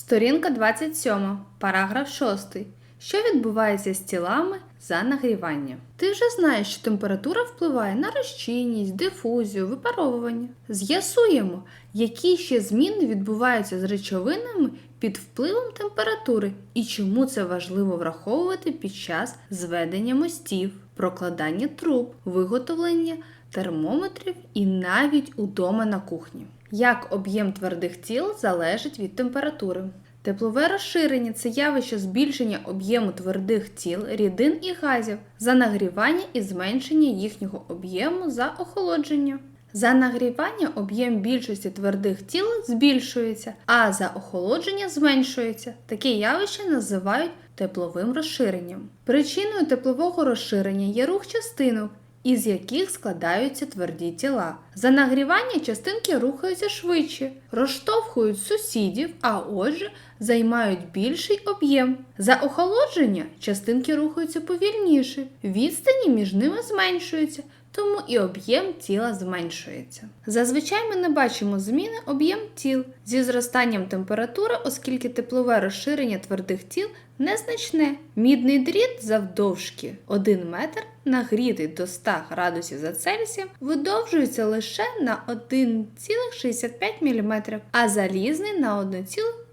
Сторінка 27, параграф 6. Що відбувається з тілами за нагрівання? Ти вже знаєш, що температура впливає на розчинність, дифузію, випаровування. З'ясуємо, які ще зміни відбуваються з речовинами під впливом температури і чому це важливо враховувати під час зведення мостів, прокладання труб, виготовлення термометрів і навіть удома на кухні. Як об'єм твердих тіл залежить від температури? Теплове розширення це явище збільшення об'єму твердих тіл, рідин і газів за нагрівання і зменшення їхнього об'єму за охолодження. За нагрівання об'єм більшості твердих тіл збільшується, а за охолодження зменшується. Таке явище називають тепловим розширенням. Причиною теплового розширення є рух частинок, із яких складаються тверді тіла. За нагрівання частинки рухаються швидше, розштовхують сусідів, а отже, займають більший об'єм. За охолодження частинки рухаються повільніше, відстані між ними зменшуються. Тому і об'єм тіла зменшується. Зазвичай ми не бачимо зміни об'єм тіл зі зростанням температури, оскільки теплове розширення твердих тіл незначне. Мідний дріт завдовжки 1 метр, нагрітий до 100 градусів за Цельсієм, видовжується лише на 1,65 мм, а залізний на 1,15 мм.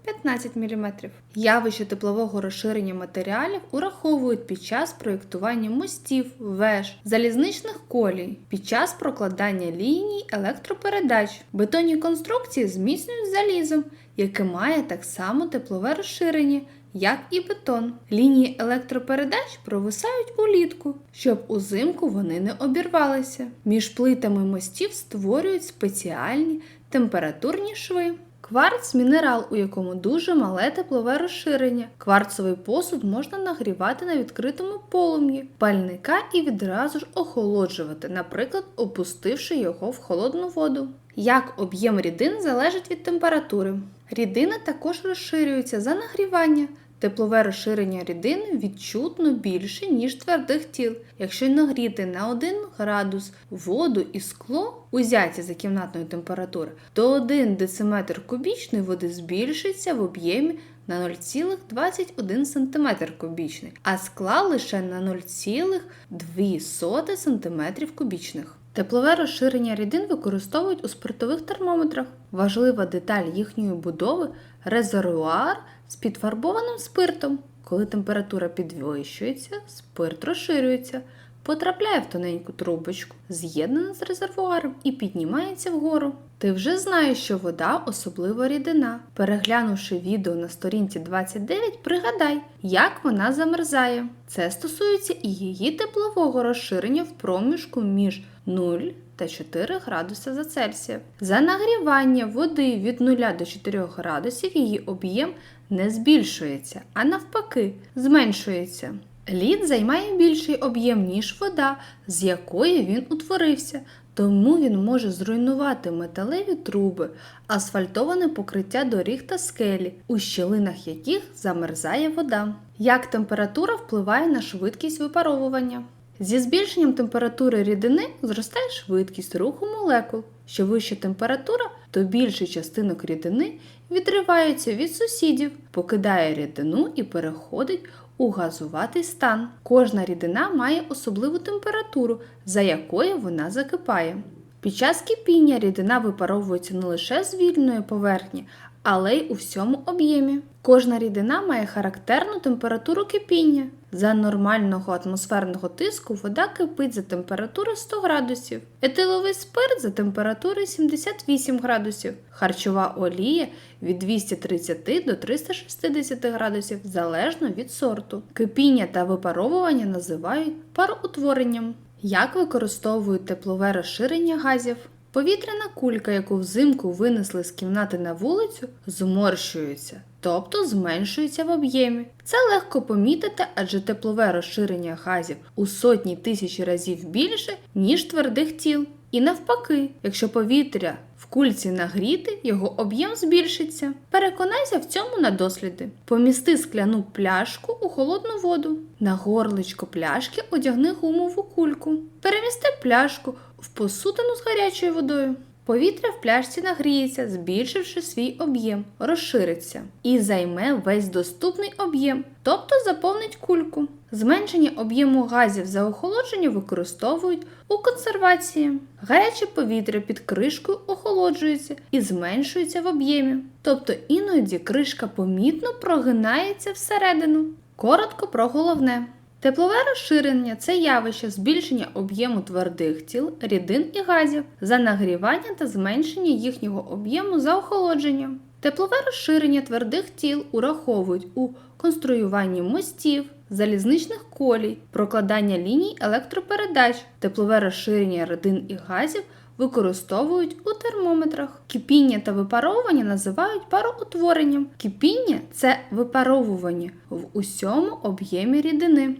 Явище теплового розширення матеріалів ураховують під час проєктування мостів, веж, залізничних колій, під час прокладання ліній електропередач. Бетонні конструкції зміцнюють залізом, яке має так само теплове розширення як і бетон. Лінії електропередач провисають улітку, щоб узимку вони не обірвалися. Між плитами мостів створюють спеціальні температурні шви. Кварц мінерал, у якому дуже мале теплове розширення. Кварцовий посуд можна нагрівати на відкритому полум'ї пальника і відразу ж охолоджувати, наприклад, опустивши його в холодну воду. Як об'єм рідин залежить від температури. Рідини також розширюються за нагрівання. Теплове розширення рідин відчутно більше, ніж твердих тіл. Якщо нагріти на 1 градус воду і скло, узяті за кімнатної температури, то 1 дециметр кубічної води збільшиться в об'ємі на 0,21 см кубічний, а скла лише на 0,2 см кубічних. Теплове розширення рідин використовують у спиртових термометрах. Важлива деталь їхньої будови резервуар з підфарбованим спиртом. Коли температура підвищується, спирт розширюється, потрапляє в тоненьку трубочку, з'єднана з резервуаром і піднімається вгору. Ти вже знаєш, що вода особлива рідина. Переглянувши відео на сторінці 29, пригадай, як вона замерзає. Це стосується і її теплового розширення в проміжку між 0 та 4 градуси за Цельсієм. За нагрівання води від 0 до 4 градусів її об'єм не збільшується, а навпаки, зменшується. Лід займає більший об'єм, ніж вода, з якої він утворився, тому він може зруйнувати металеві труби, асфальтоване покриття доріг та скелі, у щілинах яких замерзає вода. Як температура впливає на швидкість випаровування? Зі збільшенням температури рідини зростає швидкість руху молекул. Що вища температура, то більше частинок рідини відриваються від сусідів, покидає рідину і переходить у газуватий стан. Кожна рідина має особливу температуру, за якою вона закипає. Під час кипіння рідина випаровується не лише з вільної поверхні, але й у всьому об'ємі. Кожна рідина має характерну температуру кипіння. За нормального атмосферного тиску вода кипить за температури 100 градусів, етиловий спирт за температури 78 градусів, харчова олія від 230 до 360 градусів залежно від сорту. Кипіння та випаровування називають пароутворенням. Як використовують теплове розширення газів? Повітряна кулька, яку взимку винесли з кімнати на вулицю, зморщується, тобто зменшується в об'ємі. Це легко помітити, адже теплове розширення газів у сотні тисяч разів більше, ніж твердих тіл. І навпаки, якщо повітря в кульці нагріти, його об'єм збільшиться. Переконайся в цьому на досліди. Помісти скляну пляшку у холодну воду. На горличко пляшки одягни гумову кульку. Перемісти пляшку в посудину з гарячою водою. Повітря в пляшці нагріється, збільшивши свій об'єм, розшириться і займе весь доступний об'єм, тобто заповнить кульку. Зменшення об'єму газів за охолодження використовують у консервації. Гаряче повітря під кришкою охолоджується і зменшується в об'ємі, тобто іноді кришка помітно прогинається всередину. Коротко про головне. Теплове розширення це явище збільшення об'єму твердих тіл, рідин і газів за нагрівання та зменшення їхнього об'єму за охолодженням. Теплове розширення твердих тіл ураховують у конструюванні мостів, залізничних колій, прокладання ліній електропередач, теплове розширення рідин і газів використовують у термометрах. Кипіння та випаровування називають пароутворенням. Кипіння це випаровування в усьому об'ємі рідини.